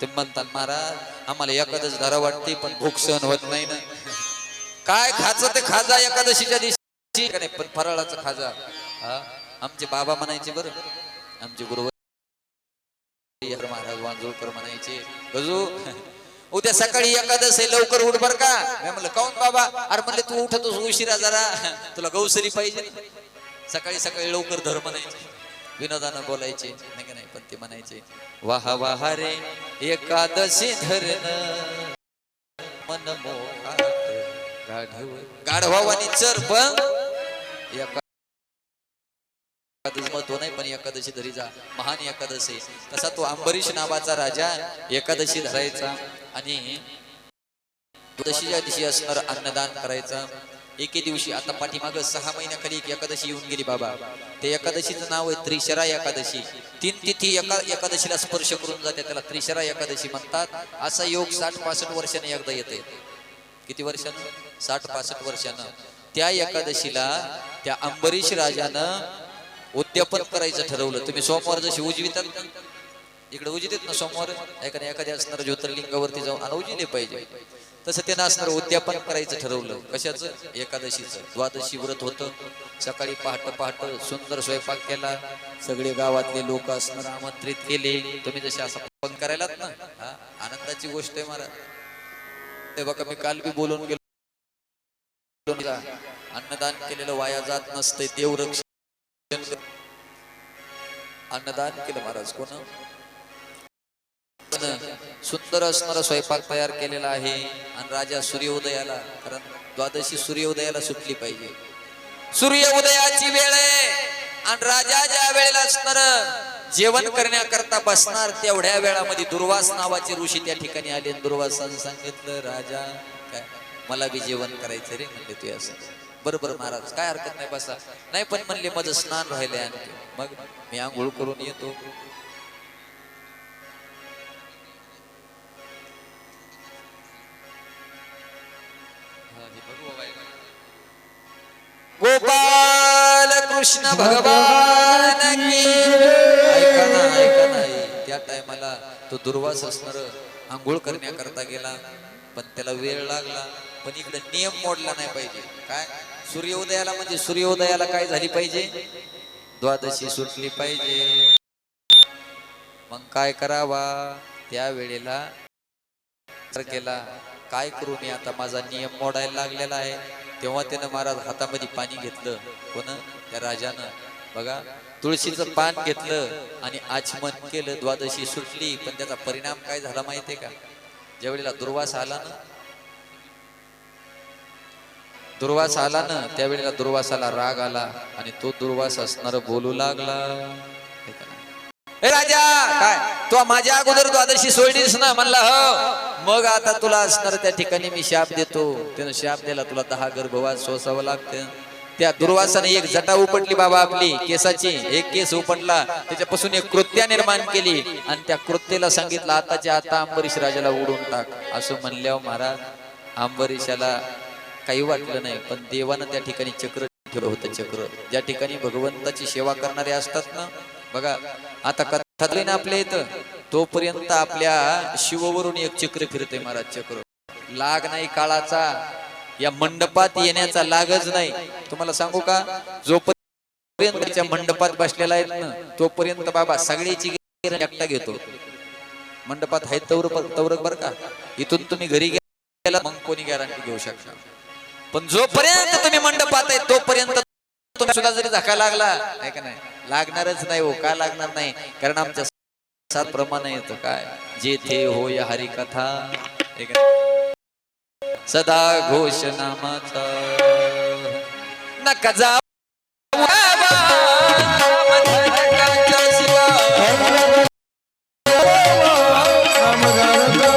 ते म्हणतात महाराज आम्हाला एकादश धरा वाटते पण भूक सहन होत नाही ना. काय खायचं ते खाजा एकादशीच्या दिवशी. नाही पण फराळाचं खाजा. आमचे बाबा म्हणायचे बरं. आमचे गुरु महाराज वांजुळकर म्हणायचे गजू उद्या सकाळी एकादश आहे लवकर उठ बर का. मी म्हणलं काऊन बाबा? अरे म्हणले तू उठतोस उशिरा जरा. तुला गौसरी पाहिजे. सकाळी सकाळी लवकर धर म्हणायचे. विनोदानं बोलायचे. ते म्हणायचे वाह वाह रे एकादशी धरण मन मोहात गाढव. गाढवानी चर एकादशी महत्त्व नाही पण एकादशी धरी जा महान एकादशी. तसा तो अंबरीश नावाचा राजा एकादशी धरायचा आणि द्वादशीच्या दिवशी असणार अन्नदान करायचं. एके दिवशी आता पाठीमाग सहा महिन्याखाली एक एकादशी येऊन गेली बाबा. ते एकादशीचं नाव आहे त्रिशरा एकादशी. तीन तिथी एका एकादशीला स्पर्श करून जाते त्याला त्रिशरा एकादशी म्हणतात. असा योग साठ पासष्ट वर्षाने एकदा येते किती वर्षानं? साठ पासष्ट वर्षानं. त्या एकादशीला त्या अंबरीश राजानं उद्यापन करायचं ठरवलं. तुम्ही सोमवार जशी उजवितात इकडे उजित ना सोमवार? एखाद्या एखाद्या असणाऱ्या ज्योतिर्लिंगावरती जाऊन आणि उजिले पाहिजे. तसं त्यानं असणार उद्यापन करायचं ठरवलं. कशाचं? एकादशीचं. द्वादशी व्रत होतं. सकाळी पहाट पहाट सुंदर स्वयंपाक केला. सगळे गावातले लोक असणार आमंत्रित केले. तुम्ही जसे असं पण करायलात ना? हा? आनंदाची गोष्ट आहे मला. ते बघा मी काल बी बोलून गेलो. अन्नदान केलेलं वाया जात नसते देवरक्षण अन्नदान केलं महाराज. कोण? सुंदर असणारा स्वयंपाक तयार केलेला आहे. आणि राजा सूर्योदयाला कारण द्वादशी सूर्योदयाला सुटली पाहिजे. सूर्योदयाची वेळ आहे. आणि राजा ज्या वेळेला असणार जेवण करण्याकरता बसणार तेवढ्या वेळामध्ये दुर्वास नावाचे ऋषी त्या ठिकाणी आले. आणि दुर्वासानं सांगितलं राजा काय? मला बी जेवण करायचं रे म्हणले तू असं. बरोबर महाराज काय हरकत नाही बसा. नाही पण म्हणले माझं स्नान राहिले आणखी. मग मी आंघोळ करून येतो. कृष्ण भगवान की ऐका ना ऐका नाही त्या टायमाला तो दुर्वास असणार आंघोळ करण्याकरता गेला पण त्याला वेळ लागला. पण इकडे नियम मोडला नाही पाहिजे. काय? सूर्योदयाला म्हणजे सूर्योदयाला काय झाली पाहिजे? द्वादशी सुटली पाहिजे. मग काय करावा? त्या वेळेला केला काय करू मी आता? माझा नियम मोडायला लागलेला आहे. तेव्हा त्यानं महाराज हातामध्ये पाणी घेतलं. कोण? त्या राजानं. बघा तुळशीचं पान घेतलं आणि आचमन केलं द्वादशी सुटली. पण त्याचा परिणाम काय झाला माहितीये का? ज्यावेळेला दुर्वास आला ना दुर्वास आला ना त्यावेळेला दुर्वासाला राग आला आणि तो दुर्वास असणार बोलू लागला. ए राजा काय? तू माझ्या अगोदर द्वादशी सोडलीस ना म्हणला हो. मग आता तुला असणार त्या ठिकाणी मी शाप देतो. त्यानं शाप दिला तुला दहा गर्भवास सोसावं लागतं. त्या दुर्वासाने एक जटा उपटली बाबा आपली केसाची. एक केस उपटला त्याच्यापासून एक कृत्या निर्माण केली. आणि त्या कृत्येला सांगितलं आताच्या आता अंबरीश राजाला उडून टाक. असं म्हणल्यावर महाराज अंबरीशाला काही वाटलं नाही पण देवानं त्या ठिकाणी चक्र ठेवलं होतं चक्र. ज्या ठिकाणी भगवंताची सेवा करणारे असतात ना बघा आता कथा ना आपल्या इथं. तोपर्यंत आपल्या शिववरून एक चक्र फिरते महाराज चक्र. लाग नाही काळाचा या मंडपात येण्याचा लागच नाही. तुम्हाला सांगू का? जोपर्यंत मंडपात बसलेला आहेत ना तोपर्यंत बाबा सगळ्याची एकटा घेतो. मंडपात आहे तवर तवरक बर का? इथून तुम्ही घरी गेला मग कोणी गॅरंटी घेऊ शकता पण जोपर्यंत तुम्ही मंडपात आहे तोपर्यंत तुम्ही सुद्धा जरी धक्का लागला आहे का नाही? लागणारच नाही हो का लागणार नाही? कारण आमच्या सात प्रमाण येतो काय? जेथे होय हरी कथा सदा घोष नामाचा नका